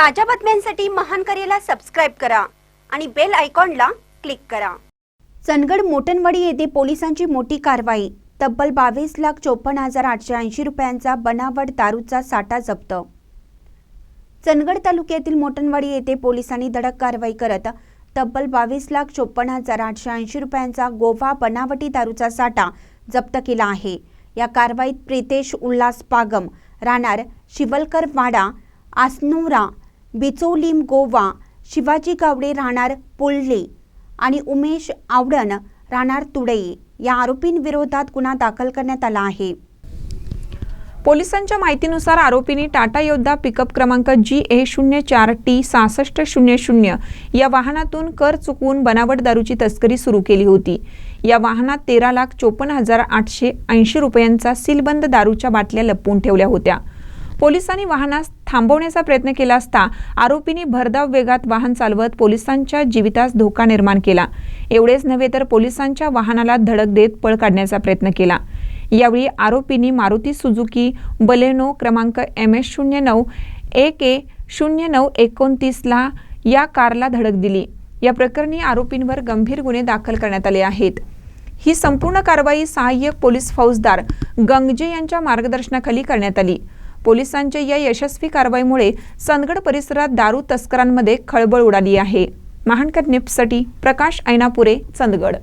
ताज्या बातम्यांसाठी महान करेला सबस्क्राईब करा आणि बेल आयकॉनला क्लिक करा. चंदगड मोटनवाडी येथे पोलिसांची मोठी कारवाई. तब्बल बावीस लाख चोपन्न हजार आठशे ऐंशी रुपयांचा बनावट दारूचा साठा जप्त. चंदगड तालुक्यातील मोटनवाडी येथे पोलिसांनी धडक कारवाई करत तब्बल बावीस लाख चोपन्न हजार आठशे ऐंशी रुपयांचा गोवा बनावटी दारूचा साठा जप्त केला आहे. या कारवाईत प्रितेश उल्हास पागम राहणार शिवलकर वाडा आसनोरा बिचोलीम गोवा शिवाजी गावडे राहणार पोल्ले आणि उमेश आवडण राहणार तुडे या आरोपींविरोधात गुन्हा दाखल करण्यात आला आहे. पोलिसांच्या माहितीनुसार आरोपींनी टाटा योद्धा पिकअप क्रमांक जी ए शून्य चार टी सहासष्ट शून्य शून्य या वाहनातून कर चुकवून बनावट दारूची तस्करी सुरू केली होती. या वाहनात तेरा लाख चोपन्न हजार आठशे ऐंशी रुपयांचा सीलबंद दारूच्या बाटल्या लपवून ठेवल्या होत्या. पोलिसांनी वाहनास थांबवण्याचा प्रयत्न केला असता आरोपींनी भरधाव वेगात वाहन चालवत पोलिसांच्या जीवितास धोका निर्माण केला. एवढेच नव्हे तर पोलिसांच्या वाहनाला धडक देत पळ काढण्याचा प्रयत्न केला. यावेळी आरोपींनी मारुती सुझुकी बलेनो क्रमांक एम एस शून्य नऊ एक ए शून्य नऊ एकोणतीसला या कारला धडक दिली. या प्रकरणी आरोपींवर गंभीर गुन्हे दाखल करण्यात आले आहेत. ही संपूर्ण कारवाई सहाय्यक पोलीस फौजदार गंगजे यांच्या मार्गदर्शनाखाली करण्यात आली. पोलिसांच्या या यशस्वी कारवाईमुळे चंदगड परिसरात दारू तस्करांमध्ये खळबळ उडाली आहे. महानकर निप्ससाठी प्रकाश ऐनापुरे चंदगड.